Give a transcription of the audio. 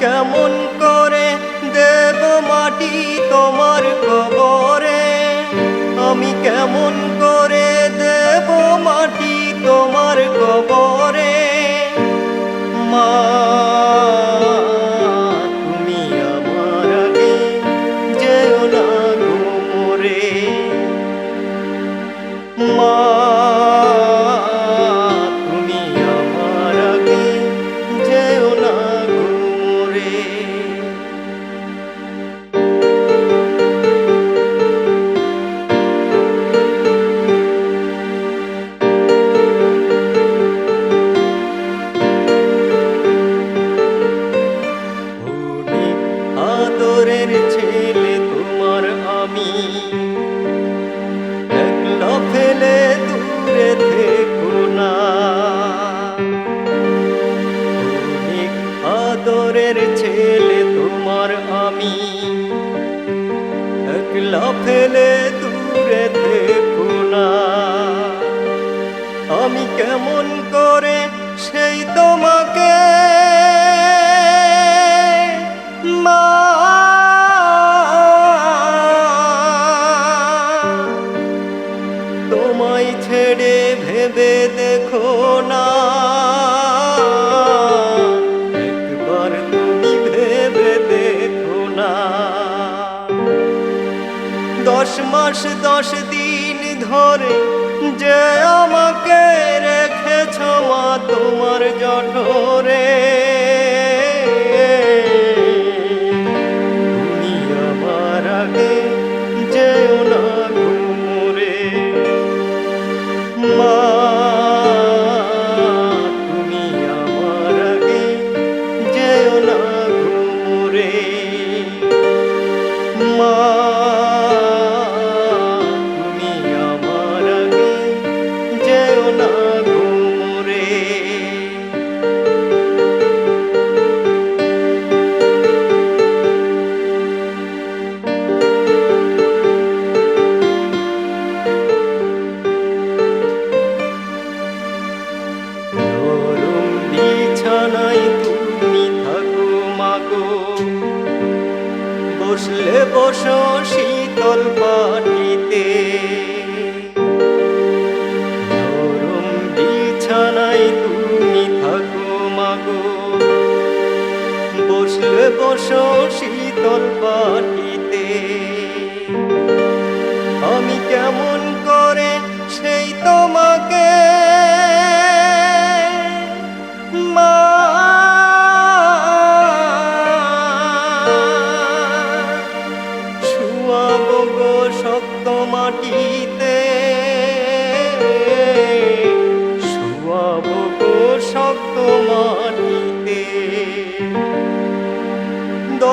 কেমন করে দেব মাটি তোমার কবরে? আমি কেমন করে দেব মাটি তোমার কবরে? ফেলে দূরে থেকো না। আমি কেমন করে সেই তোমাকে মা। তোমায় ছেড়ে ভেবে দেখো না। মাস দশ দিন ধরে যে আমাকে রেখেছ মা তোমার জঠরে। তুমি না মা বসো শীতল পাটিতে নরম বিছানায় তুমি থাকো মাগো বসলে বসো শীতল পাটিতে